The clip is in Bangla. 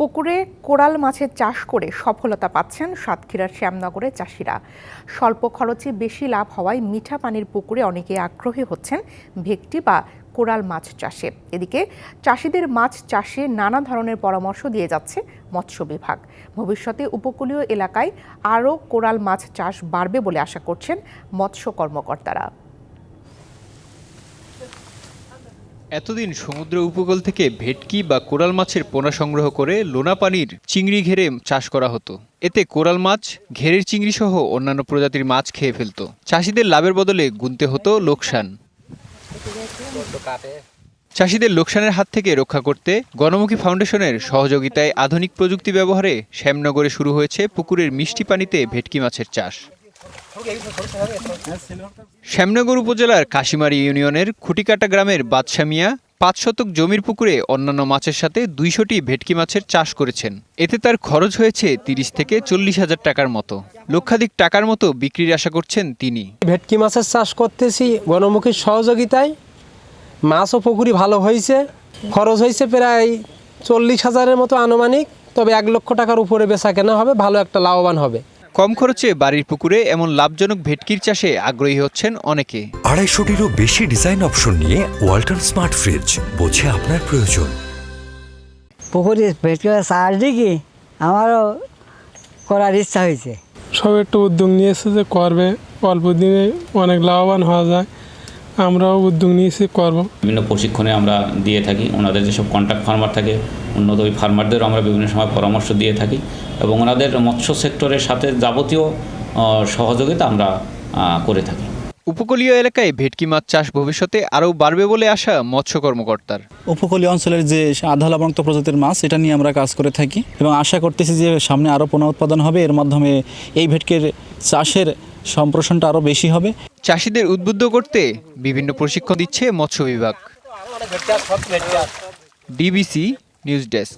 পুকুরে কোরাল মাছের চাষ করে সফলতা পাচ্ছেন সাতক্ষীরার শ্যামনগরের চাষিরা। স্বল্প খরচে বেশি লাভ হওয়ায় মিঠা পানির পুকুরে অনেকে আগ্রহী হচ্ছেন ভেকটি বা কোরাল মাছ চাষে। এদিকে চাষিদের মাছ চাষে নানা ধরনের পরামর্শ দিয়ে যাচ্ছে মৎস্য বিভাগ। ভবিষ্যতে উপকূলীয় এলাকায় আরও কোরাল মাছ চাষ বাড়বে বলে আশা করছেন মৎস্য কর্মকর্তারা। এতদিন সমুদ্র উপকূল থেকে ভেটকি বা কোরাল মাছের পোনা সংগ্রহ করে লোনা পানির চিংড়ি ঘেরে চাষ করা হতো। এতে কোরাল মাছ, ঘেরের চিংড়ি সহ অন্যান্য প্রজাতির মাছ খেয়ে ফেলত। চাষিদের লাভের বদলে গুনতে হতো লোকসান। চাষিদের লোকসানের হাত থেকে রক্ষা করতে গণমুখী ফাউন্ডেশনের সহযোগিতায় আধুনিক প্রযুক্তি ব্যবহারে শ্যামনগরে শুরু হয়েছে পুকুরের মিষ্টি পানিতে ভেটকি মাছের চাষ। শ্যামনগর উপজেলার কাশিমারি ইউনিয়নের খুটিকাটা গ্রামের বাদশা মিয়া পাঁচ শতক জমির পুকুরে অন্যান্য মাছের সাথে দুইশোটি ভেটকি মাছের চাষ করেছেন। এতে তার খরচ হয়েছে তিরিশ থেকে চল্লিশ হাজার টাকার মতো। লক্ষাধিক টাকার মতো বিক্রির আশা করছেন তিনি। ভেটকি মাছের চাষ করতেছি গণমুখীর সহযোগিতায়। মাছ ও পুকুরি ভালো হয়েছে, খরচ হয়েছে প্রায় চল্লিশ হাজারের মতো আনুমানিক, তবে এক লক্ষ টাকার উপরে বেচা কেনা হবে, ভালো একটা লাভবান হবে। কম খরচে বাড়ির পুকুরে এমন লাভজনক ভেটকির চাষে আগ্রহী হচ্ছেন অনেকে। আড়াইশোটিরও বেশি ডিজাইন অপশন নিয়ে ওয়াল্টন স্মার্ট ফ্রিজ বোঝে আপনার প্রয়োজন। পুকুরে ভেটকি চাষ দেখি আমারও করার ইচ্ছা হয়েছে। সব একটু উদ্যোগ নিয়েছে যে করবে অল্প দিনে অনেক লাভবান হওয়া যায়। আমরাও উদ্যোগ নিয়েছি করব। বিভিন্ন প্রশিক্ষণে আমরা দিয়ে থাকি। ওনাদের যেসব কন্ট্রাক্ট ফার্মার থাকে উন্নত ওই ফার্মারদেরও আমরা বিভিন্ন সময় পরামর্শ দিয়ে থাকি এবং ওনাদের মৎস্য সেক্টরের সাথে যাবতীয় সহযোগিতা আমরা করে থাকি। উপকূলীয় এলাকায় ভেটকি মাছ চাষ ভবিষ্যতে আরও বাড়বে বলে আশা মৎস্য কর্মকর্তার। উপকূলীয় অঞ্চলের যে আধা লবণাক্ত প্রজাতির মাছ এটা নিয়ে আমরা কাজ করে থাকি এবং আশা করতেছি যে সামনে আরও পোনা উৎপাদন হবে। এর মাধ্যমে এই ভেটকের চাষের সম্প্রসারণটা আরও বেশি হবে। চাষিদের উদ্বুদ্ধ করতে বিভিন্ন প্রশিক্ষণ দিচ্ছে মৎস্য বিভাগ। DBC news desk.